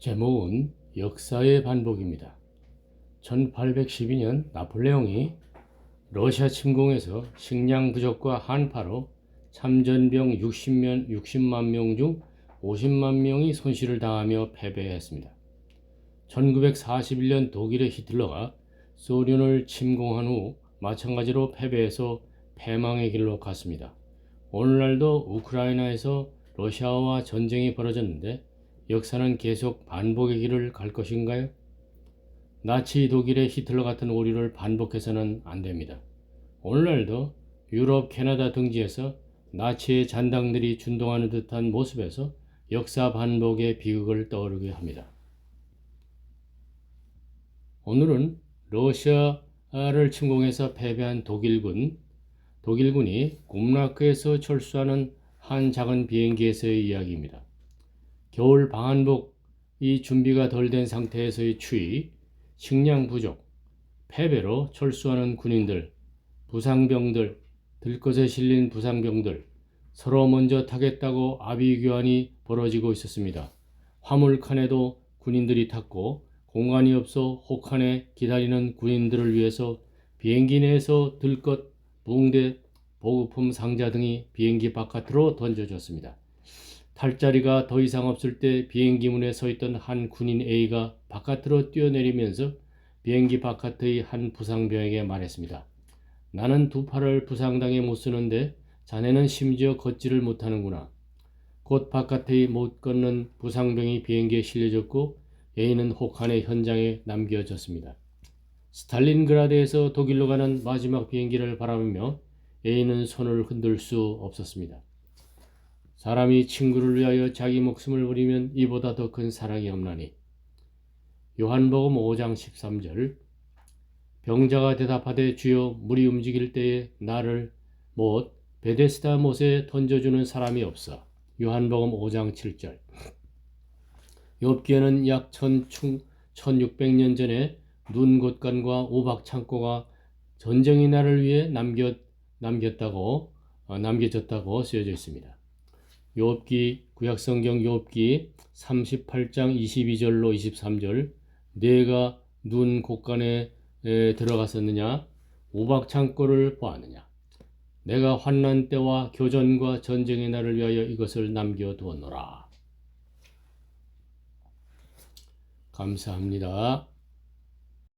제목은 역사의 반복입니다. 1812년 나폴레옹이 러시아 침공에서 식량 부족과 한파로 참전병 60만, 60만 명 중 50만 명이 손실을 당하며 패배했습니다. 1941년 독일의 히틀러가 소련을 침공한 후 마찬가지로 패배해서 패망의 길로 갔습니다. 오늘날도 우크라이나에서 러시아와 전쟁이 벌어졌는데 역사는 계속 반복의 길을 갈 것인가요? 나치 독일의 히틀러 같은 오류를 반복해서는 안 됩니다. 오늘날도 유럽, 캐나다 등지에서 나치의 잔당들이 준동하는 듯한 모습에서 역사 반복의 비극을 떠오르게 합니다. 오늘은 러시아를 침공해서 패배한 독일군, 독일군이 곰라크에서 철수하는 한 작은 비행기에서의 이야기입니다. 겨울 방한복이 준비가 덜 된 상태에서의 추위, 식량 부족, 패배로 철수하는 군인들, 부상병들, 들것에 실린 부상병들, 서로 먼저 타겠다고 아비규환이 벌어지고 있었습니다. 화물칸에도 군인들이 탔고 공간이 없어 혹한에 기다리는 군인들을 위해서 비행기 내에서 들것, 붕대, 보급품 상자 등이 비행기 바깥으로 던져졌습니다. 탈 자리가 더 이상 없을 때 비행기 문에 서 있던 한 군인 A가 바깥으로 뛰어내리면서 비행기 바깥의 한 부상병에게 말했습니다. 나는 두 팔을 부상당해 못 쓰는데 자네는 심지어 걷지를 못하는구나. 곧 바깥의 못 걷는 부상병이 비행기에 실려졌고 A는 혹한의 현장에 남겨졌습니다. 스탈린그라드에서 독일로 가는 마지막 비행기를 바라보며 A는 손을 흔들 수 없었습니다. 사람이 친구를 위하여 자기 목숨을 버리면 이보다 더 큰 사랑이 없나니. 요한복음 5장 13절 병자가 대답하되 주여 물이 움직일 때에 나를 못 베데스다 못에 던져주는 사람이 없어. 요한복음 5장 7절 욥기에는 약 1600년 전에 눈 곳간과 오박 창고가 전쟁의 날을 위해 남겼, 남겼다고 어, 남겨졌다고 쓰여져 있습니다. 욥기 구약성경 욥기 38장 22절로 23절. 내가 눈 곳간에 에, 들어갔었느냐? 오박 창고를 보았느냐? 내가 환난 때와 교전과 전쟁의 날을 위하여 이것을 남겨 두었노라. 감사합니다.